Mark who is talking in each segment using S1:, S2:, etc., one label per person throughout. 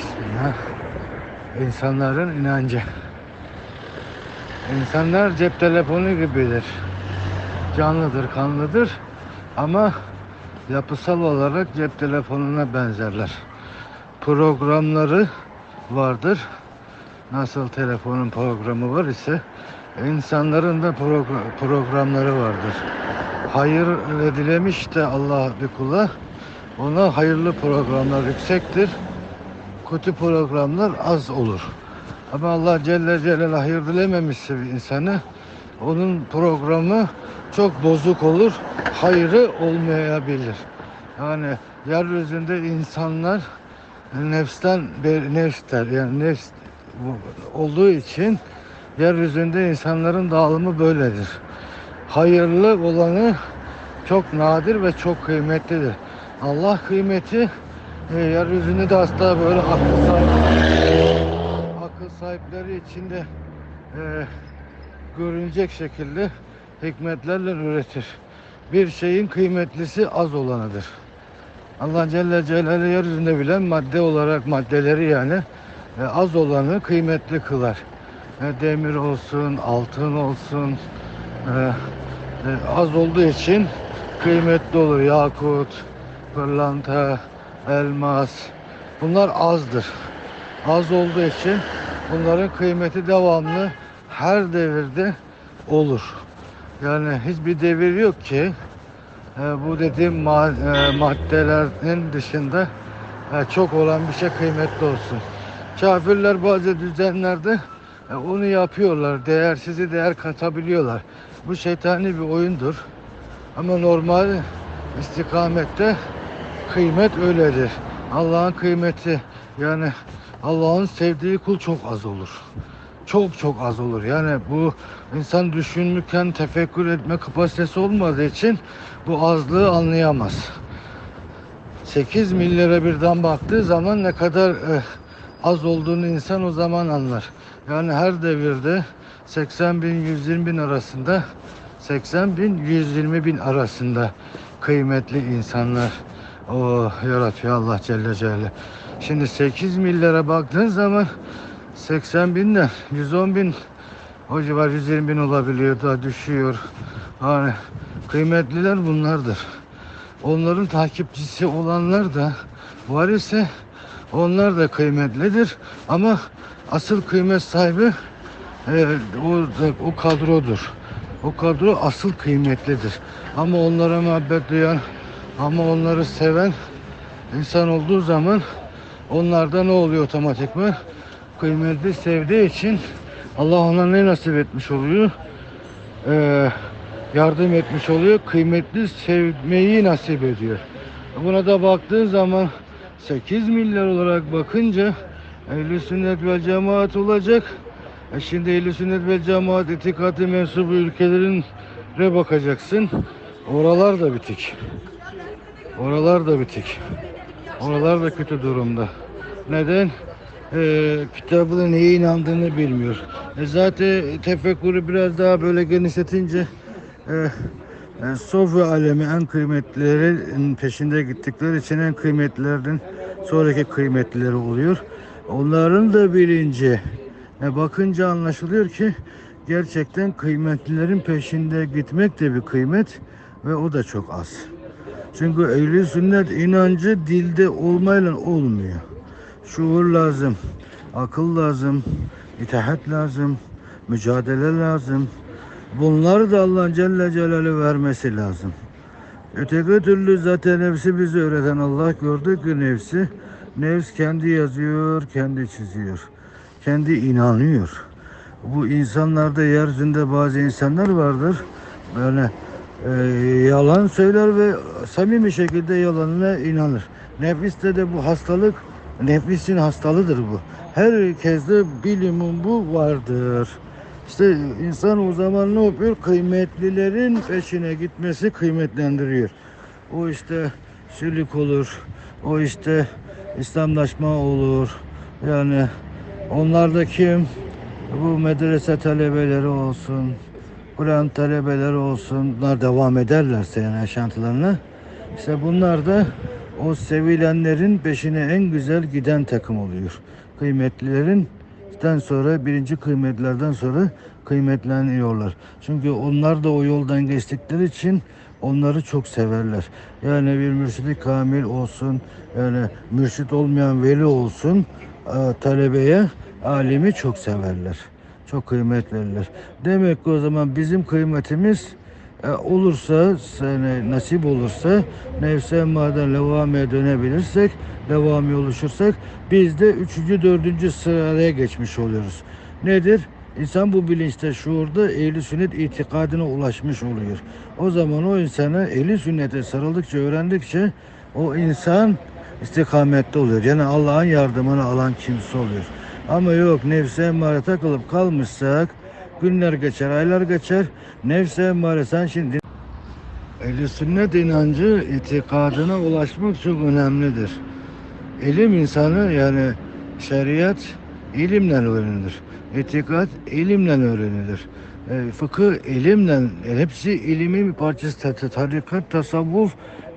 S1: Bismillah. İnsanların inancı. İnsanlar cep telefonu gibidir. Canlıdır, kanlıdır ama yapısal olarak cep telefonuna benzerler. Programları vardır. Nasıl telefonun programı var ise insanların da progr- programları vardır. Hayır dilemiş de Allah bir kula ona hayırlı programlar yüksektir. Kötü programlar az olur. Ama Allah Celle Celaluhu hayır dilememişse bir insanı onun programı çok bozuk olur. Hayrı olmayabilir. Yani yeryüzünde insanlar nefsten bir nefster yani nefs olduğu için yeryüzünde insanların dağılımı böyledir. Hayırlı olanı çok nadir ve çok kıymetlidir. Allah kıymeti e, yeryüzünde de asla böyle akıl sahipleri, akıl sahipleri içinde e, görünecek şekilde hikmetlerle üretir. Bir şeyin kıymetlisi az olanıdır. Allah Celle Celaluhu yeryüzünde bilen madde olarak maddeleri yani e, az olanı kıymetli kılar. E, demir olsun, altın olsun e, e, az olduğu için kıymetli olur. Yakut, pırlanta, elmas bunlar azdır. Az olduğu için bunların kıymeti devamlı her devirde olur. Yani hiçbir devir yok ki e, bu dediğim ma- e, maddelerin dışında e, çok olan bir şey kıymetli olsun. Kafirler bazı düzenlerde e, onu yapıyorlar. Değersizi değer katabiliyorlar. Bu şeytani bir oyundur. Ama normal istikamette kıymet öyledir. Allah'ın kıymeti yani Allah'ın sevdiği kul çok az olur. Çok çok az olur. Yani bu insan düşünürken tefekkür etme kapasitesi olmadığı için bu azlığı anlayamaz. 8 milyara birden baktığı zaman ne kadar e, az olduğunu insan o zaman anlar. Yani her devirde 80 bin 120 bin arasında 80 bin 120 bin arasında kıymetli insanlar o yaratıyor Allah Celle Celaluhu. Şimdi 8 milyara baktığın zaman 80 binden 110 bin o civar 120 bin olabiliyor da düşüyor. Yani kıymetliler bunlardır. Onların takipçisi olanlar da var ise onlar da kıymetlidir. Ama asıl kıymet sahibi e, o, o kadrodur. O kadro asıl kıymetlidir. Ama onlara muhabbet duyan ama onları seven insan olduğu zaman onlarda ne oluyor otomatikman? Kıymetli sevdiği için Allah ona ne nasip etmiş oluyor? Ee, yardım etmiş oluyor. Kıymetli sevmeyi nasip ediyor. Buna da baktığın zaman 8 milyar olarak bakınca Ehl-i Sünnet ve Cemaat olacak. E şimdi Ehl-i Sünnet ve Cemaat itikadi mensubu ülkelerin bakacaksın. Oralar da bitik. Oralar da bitik. Oralar da kötü durumda. Neden? Ee, kitabına neye inandığını bilmiyor. E zaten tefekkürü biraz daha böyle genişletince e, e, Sofya alemi en kıymetlilerin peşinde gittikleri için en kıymetlilerden sonraki kıymetlileri oluyor. Onların da bilinci e, bakınca anlaşılıyor ki gerçekten kıymetlilerin peşinde gitmek de bir kıymet ve o da çok az. Çünkü ehli sünnet inancı dilde olmayla olmuyor. Şuur lazım, akıl lazım, itaat lazım, mücadele lazım. Bunları da Allah Celle Celaluhu vermesi lazım. Öteki türlü zaten nefsi bizi öğreten Allah gördük ki nefsi. Nefs kendi yazıyor, kendi çiziyor. Kendi inanıyor. Bu insanlarda yeryüzünde bazı insanlar vardır. Böyle e, yalan söyler ve samimi şekilde yalanına inanır. Nefiste de bu hastalık, nefsin hastalığıdır bu. Herkeste bilimin bu vardır. İşte insan o zaman ne yapıyor? Kıymetlilerin peşine gitmesi kıymetlendiriyor. O işte sülük olur. O işte İslamlaşma olur. Yani onlar da kim? Bu medrese talebeleri olsun. Kur'an talebeleri olsun. Bunlar devam ederlerse yani yaşantılarına. İşte bunlar da o sevilenlerin peşine en güzel giden takım oluyor. Kıymetlilerin sonra birinci kıymetlerden sonra kıymetleniyorlar. Çünkü onlar da o yoldan geçtikleri için onları çok severler. Yani bir mürşidi kamil olsun, yani mürşit olmayan veli olsun, e, talebeye alimi çok severler. Çok kıymet verirler. Demek ki o zaman bizim kıymetimiz e, olursa, yani nasip olursa nefse emma'dan levamiye dönebilirsek, levami oluşursak biz de üçüncü, dördüncü sıraya geçmiş oluyoruz. Nedir? İnsan bu bilinçte, şuurda ehli sünnet itikadına ulaşmış oluyor. O zaman o insana ehli sünnete sarıldıkça, öğrendikçe o insan istikamette oluyor. Yani Allah'ın yardımını alan kimse oluyor. Ama yok nefse emmare takılıp kalmışsak günler geçer, aylar geçer. Nefse emmare sen şimdi Ehli sünnet inancı itikadına ulaşmak çok önemlidir. İlim insanı yani şeriat ilimle öğrenilir. İtikat ilimle öğrenilir. E, fıkıh ilimle, hepsi ilimin bir parçası. Ta- Tarikat, tasavvuf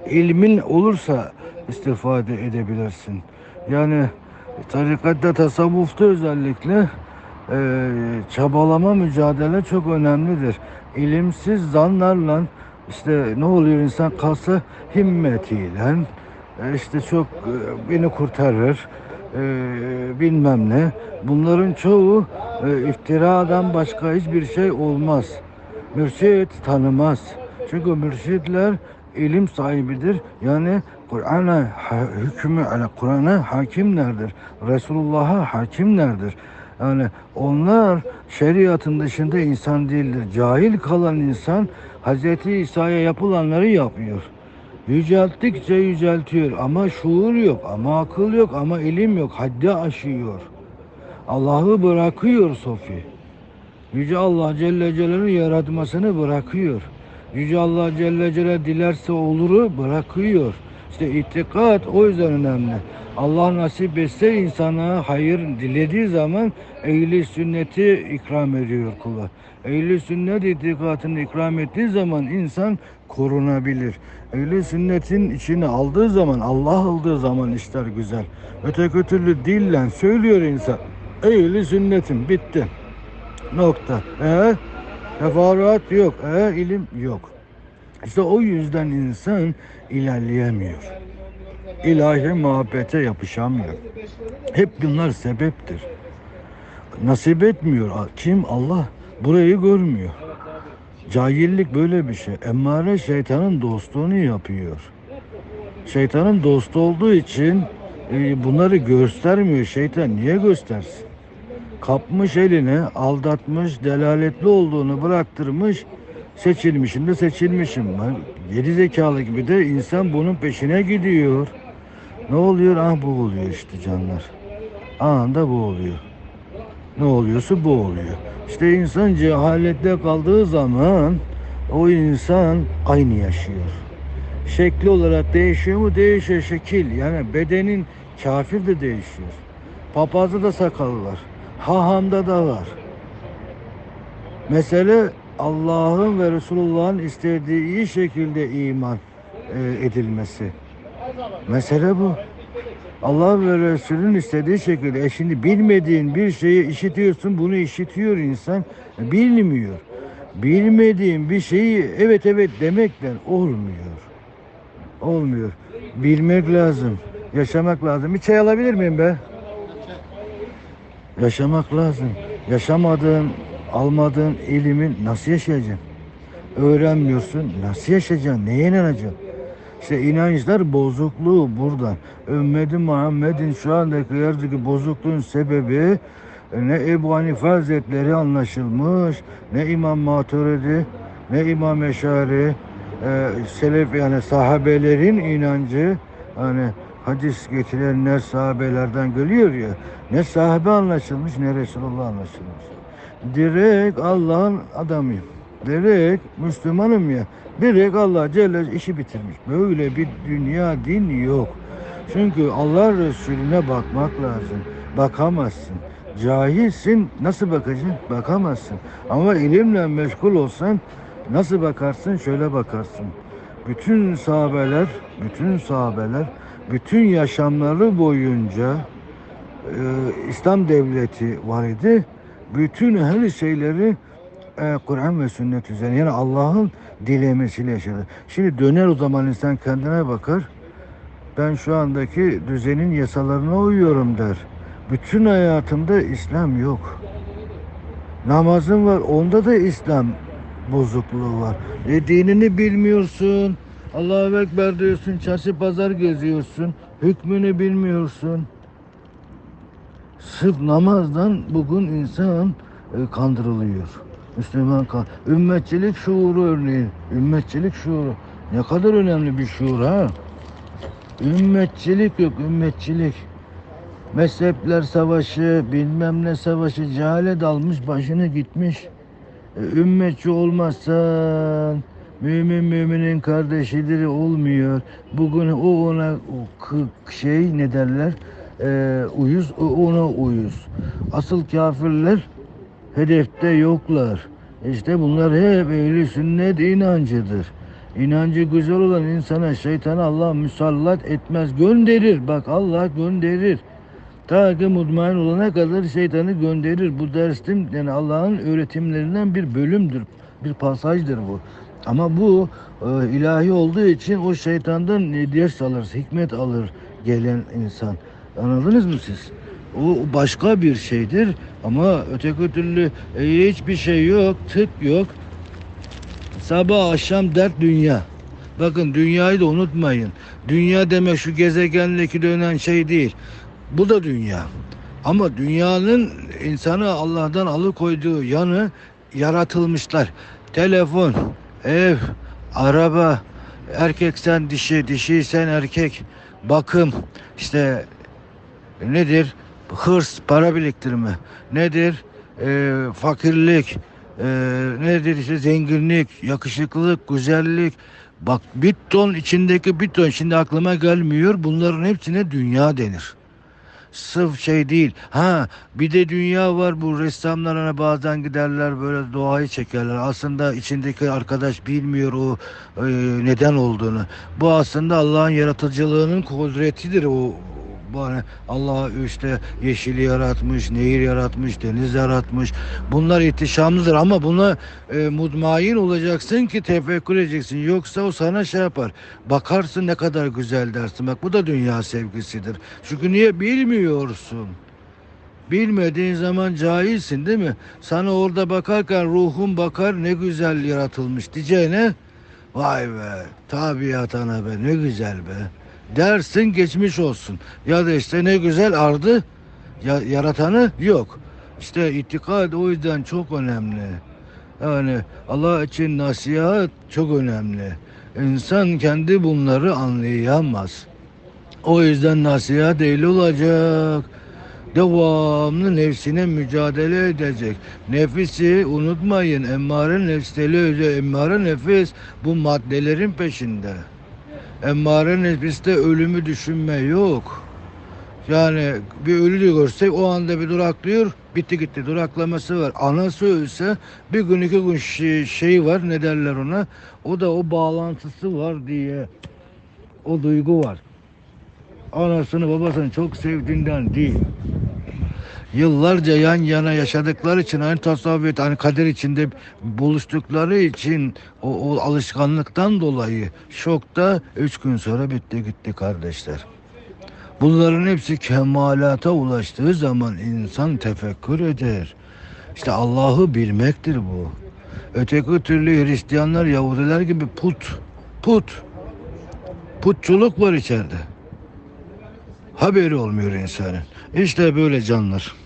S1: ilmin olursa istifade edebilirsin. Yani tarikatta, tasavvufta özellikle e, çabalama, mücadele çok önemlidir. İlimsiz zanlarla işte ne oluyor insan kalsa himmetiyle e, işte çok e, beni kurtarır e, bilmem ne. Bunların çoğu e, iftiradan başka hiçbir şey olmaz. Mürşit tanımaz. Çünkü mürşitler ilim sahibidir. Yani Kur'an'a hükmü, Kur'an'a hakimlerdir. Resulullah'a hakimlerdir. Yani onlar şeriatın dışında insan değildir. Cahil kalan insan Hz. İsa'ya yapılanları yapıyor. Yücelttikçe yüceltiyor ama şuur yok, ama akıl yok, ama ilim yok. Haddi aşıyor. Allah'ı bırakıyor Sofi. Yüce Allah Celle Celaluhu yaratmasını bırakıyor. Yüce Allah Celle Celaluhu dilerse oluru bırakıyor. İşte itikat o yüzden önemli. Allah nasip etse insana hayır dilediği zaman ehli sünneti ikram ediyor kula. Ehli sünnet itikatını ikram ettiği zaman insan korunabilir. Ehli sünnetin içine aldığı zaman, Allah aldığı zaman işler güzel. Öteki türlü dillen söylüyor insan. Ehli sünnetim bitti. Nokta. E teferruat yok. E ilim yok. İşte o yüzden insan ilerleyemiyor. İlahi muhabbete yapışamıyor. Hep bunlar sebeptir. Nasip etmiyor. Kim? Allah. Burayı görmüyor. Cahillik böyle bir şey. Emmare şeytanın dostluğunu yapıyor. Şeytanın dostu olduğu için e, bunları göstermiyor. Şeytan niye göstersin? kapmış eline, aldatmış, delaletli olduğunu bıraktırmış, seçilmişim de seçilmişim. Ben geri zekalı gibi de insan bunun peşine gidiyor. Ne oluyor? Ah bu oluyor işte canlar. Anında bu oluyor. Ne oluyorsa bu oluyor. İşte insan cehalette kaldığı zaman o insan aynı yaşıyor. Şekli olarak değişiyor mu? Değişiyor şekil. Yani bedenin kafir de değişiyor. Papazda da sakal var. Hahamda da var. Mesele Allah'ın ve Resulullah'ın istediği şekilde iman e, edilmesi. Mesele bu. Allah ve Resul'ün istediği şekilde. E şimdi bilmediğin bir şeyi işitiyorsun, bunu işitiyor insan. e, Bilmiyor. Bilmediğin bir şeyi evet evet demekten olmuyor. Olmuyor. Bilmek lazım. Yaşamak lazım. Bir çay alabilir miyim be? Yaşamak lazım. Yaşamadığın, almadığın ilimin nasıl yaşayacaksın? Öğrenmiyorsun. Nasıl yaşayacaksın? Neye inanacaksın? İşte inançlar bozukluğu buradan. Ümmeti Muhammed'in şu andaki yerdeki bozukluğun sebebi e, ne Ebu Hanife Hazretleri anlaşılmış, ne İmam Maturidi, ne İmam Eşari, e, Selef yani sahabelerin inancı hani hadis getirenler sahabelerden geliyor ya ne sahabe anlaşılmış ne Resulullah anlaşılmış. Direkt Allah'ın adamıyım. Direkt Müslümanım ya. Direkt Allah Celle işi bitirmiş. Böyle bir dünya din yok. Çünkü Allah Resulüne bakmak lazım. Bakamazsın. Cahilsin nasıl bakacaksın? Bakamazsın. Ama ilimle meşgul olsan nasıl bakarsın? Şöyle bakarsın. Bütün sahabeler, bütün sahabeler bütün yaşamları boyunca e, İslam devleti var idi. Bütün her şeyleri e, Kur'an ve sünnet üzerine yani Allah'ın dilemesiyle yaşadı. Şimdi döner o zaman insan kendine bakar. Ben şu andaki düzenin yasalarına uyuyorum der. Bütün hayatımda İslam yok. Namazın var, onda da İslam bozukluğu var. E dinini bilmiyorsun. Allahu Ekber diyorsun, çarşı pazar geziyorsun. Hükmünü bilmiyorsun. Sırf namazdan bugün insan e, kandırılıyor. Müslüman kan. Ümmetçilik şuuru örneğin. Ümmetçilik şuuru. Ne kadar önemli bir şuur ha. Ümmetçilik yok, ümmetçilik. Mezhepler savaşı, bilmem ne savaşı, cehalet almış başını gitmiş. E, ümmetçi olmazsan mümin müminin kardeşidir olmuyor. Bugün o ona o şey ne derler? E, uyuz, ona uyuz. Asıl kafirler hedefte yoklar. İşte bunlar hep ehli sünnet inancıdır. İnancı güzel olan insana şeytanı Allah musallat etmez. Gönderir. Bak Allah gönderir. Ta ki mutmain olana kadar şeytanı gönderir. Bu dersim yani Allah'ın öğretimlerinden bir bölümdür. Bir pasajdır bu. Ama bu e, ilahi olduğu için o şeytandan ders alır, hikmet alır gelen insan. Anladınız mı siz? O başka bir şeydir ama öteki türlü e, hiçbir şey yok, tık yok. Sabah akşam dert dünya. Bakın dünyayı da unutmayın. Dünya demek şu gezegendeki dönen şey değil. Bu da dünya. Ama dünyanın insanı Allah'tan alıkoyduğu yanı yaratılmışlar. Telefon, ev, araba, erkeksen dişi, dişiysen erkek, bakım, işte nedir? Hırs, para biriktirme. Nedir? Ee, fakirlik. Ee, nedir işte zenginlik, yakışıklılık, güzellik. Bak bir ton içindeki bir ton şimdi aklıma gelmiyor. Bunların hepsine dünya denir. Sırf şey değil. Ha bir de dünya var bu ressamlar hani bazen giderler böyle doğayı çekerler. Aslında içindeki arkadaş bilmiyor o e, neden olduğunu. Bu aslında Allah'ın yaratıcılığının kudretidir o hani Allah işte yeşili yaratmış, nehir yaratmış, deniz yaratmış. Bunlar ihtişamlıdır ama buna e, mutmain olacaksın ki tefekkür edeceksin. Yoksa o sana şey yapar. Bakarsın ne kadar güzel dersin. Bak bu da dünya sevgisidir. Çünkü niye bilmiyorsun? Bilmediğin zaman cahilsin değil mi? Sana orada bakarken ruhun bakar ne güzel yaratılmış diyeceğine vay be tabiat ana be ne güzel be dersin geçmiş olsun. Ya da işte ne güzel ardı ya, yaratanı yok. İşte itikad o yüzden çok önemli. Yani Allah için nasihat çok önemli. İnsan kendi bunları anlayamaz. O yüzden nasihat ehli olacak. Devamlı nefsine mücadele edecek. Nefisi unutmayın. Emmare nefseli emmare nefis bu maddelerin peşinde. Emmare nefiste ölümü düşünme yok. Yani bir ölü görsek o anda bir duraklıyor. Bitti gitti duraklaması var. Anası ölse bir gün iki gün şey var ne derler ona. O da o bağlantısı var diye. O duygu var. Anasını babasını çok sevdiğinden değil. Yıllarca yan yana yaşadıkları için aynı tasavvuf hani kader içinde buluştukları için o, o alışkanlıktan dolayı şokta üç gün sonra bitti gitti kardeşler. Bunların hepsi kemalata ulaştığı zaman insan tefekkür eder. İşte Allah'ı bilmektir bu. Öteki türlü Hristiyanlar, Yahudiler gibi put, put, putçuluk var içeride. Haberi olmuyor insanın. İşte böyle canlar.